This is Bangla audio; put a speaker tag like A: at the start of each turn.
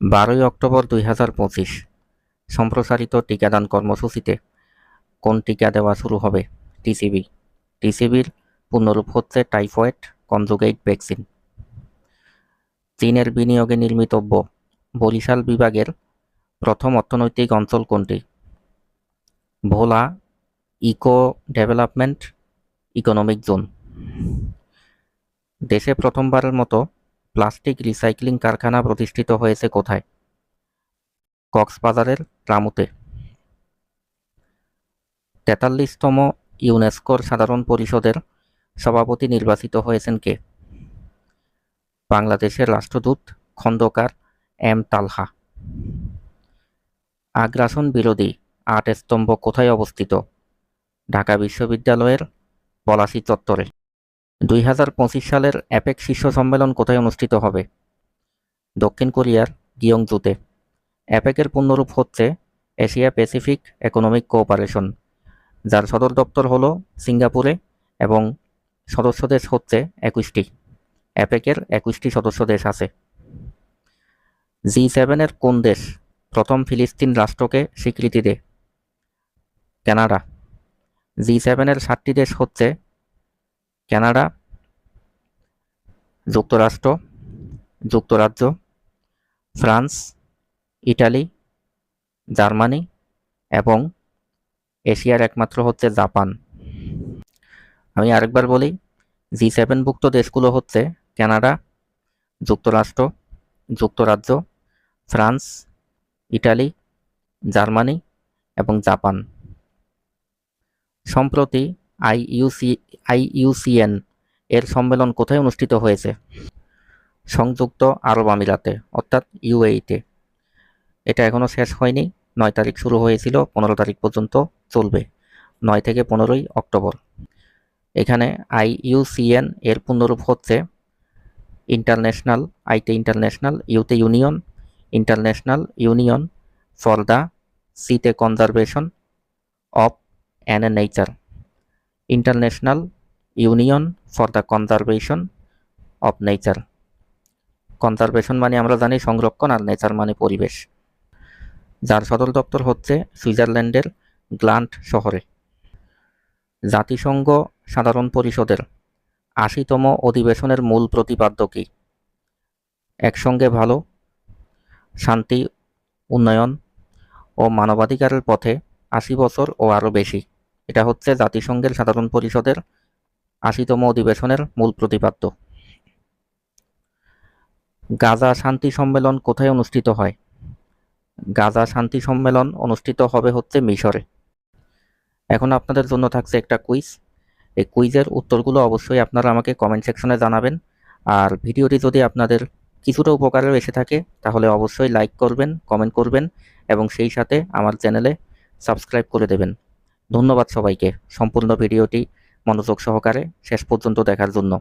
A: বারোই অক্টোবর দুই হাজার পঁচিশ। সম্প্রসারিত টিকাদান কর্মসূচিতে কোন টিকা দেওয়া শুরু হবে? টিসিবি। টিসিবির পূর্ণরূপ হচ্ছে টাইফয়েড কনজুগেট ভ্যাকসিন। চীনের বিনিয়োগে নির্মিতব্য বরিশাল বিভাগের প্রথম অর্থনৈতিক অঞ্চল কোনটি? Bhola eco development economic zone. দেশে প্রথমবারের মতো প্লাস্টিক রিসাইক্লিং কারখানা প্রতিষ্ঠিত হয়েছে কোথায়? কক্সবাজারের রামুতে তেতাল্লিশতম ইউনেস্কোর সাধারণ পরিষদের সভাপতি নির্বাচিত হয়েছেন কে? বাংলাদেশের রাষ্ট্রদূত খন্দকার এম তালহা। আগ্রাসন বিরোধী আট স্তম্ভ কোথায় অবস্থিত? ঢাকা বিশ্ববিদ্যালয়ের পলাশী চত্বরে। দুই হাজার পঁচিশ সালের অ্যাপেক শীর্ষ সম্মেলন কোথায় অনুষ্ঠিত হবে? দক্ষিণ কোরিয়ার গিয়ংজুতে। অ্যাপেকের পূর্ণরূপ হচ্ছে এশিয়া প্যাসিফিক ইকোনমিক কোঅপারেশন, যার সদর দপ্তর হল সিঙ্গাপুরে এবং সদস্য দেশ হচ্ছে একুশটি। অ্যাপেকের একুশটি সদস্য দেশ আছে। জি সেভেনের কোন দেশ প্রথম ফিলিস্তিন রাষ্ট্রকে স্বীকৃতি দেয়? কানাডা। জি সেভেনের সাতটি দেশ হচ্ছে কানাডা, যুক্তরাষ্ট্র, যুক্তরাজ্য, ফ্রান্স, ইটালি, জার্মানি এবং এশিয়ার একমাত্র হচ্ছে জাপান। আমি আরেকবার বলি, জি সেভেনভুক্ত দেশগুলো হচ্ছে কানাডা, যুক্তরাষ্ট্র, যুক্তরাজ্য, ফ্রান্স, ইটালি, জার্মানি এবং জাপান। সম্প্রতি আইইউসি, আইইউসিএন এর সম্মেলন কোথায় অনুষ্ঠিত হয়েছে? সংযুক্ত আরব আমিরাতে, অর্থাৎ ইউএইতে। এটা এখনও শেষ হয়নি, নয় তারিখ শুরু হয়েছিল, পনেরো তারিখ পর্যন্ত চলবে, নয় থেকে পনেরোই অক্টোবর। এখানে আইইউসিএন এর পূর্ণরূপ হচ্ছে international IT international, ইউতে union, international union for the সিতে conservation of an nature international union for the conservation of nature conservation মানে আমরা জানি সংরক্ষণ আর নেচার মানে পরিবেশ। যার সদর দপ্তর হচ্ছে সুইজারল্যান্ডের গ্লান্ট শহরে। জাতিসংঘ সাধারণ পরিষদের আশিতম অধিবেশনের মূল প্রতিপাদ্য কী? একসঙ্গে ভালো, শান্তি, উন্নয়ন ও মানবাধিকারের পথে আশি বছর ও আরও বেশি। এটা হচ্ছে জাতিসংঘের সাধারণ পরিষদের আশিতম অধিবেশনের মূল প্রতিপাদ্য। গাজা শান্তি সম্মেলন কোথায় অনুষ্ঠিত হয়? গাজা শান্তি সম্মেলন অনুষ্ঠিত হবে হচ্ছে মিশরে। এখন আপনাদের জন্য থাকছে একটা কুইজ। এই কুইজের উত্তরগুলো অবশ্যই আপনারা আমাকে কমেন্ট সেকশনে জানাবেন। আর ভিডিওটি যদি আপনাদের কিছুটা উপকারেও এসে থাকে, তাহলে অবশ্যই লাইক করবেন কমেন্ট করবেন, এবং সেই সাথে আমার চ্যানেলে সাবস্ক্রাইব করে দেবেন। ধন্যবাদ সবাইকে। সম্পূর্ণ ভিডিওটি মনোযোগ সহকারে শেষ পর্যন্ত দেখার জন্য।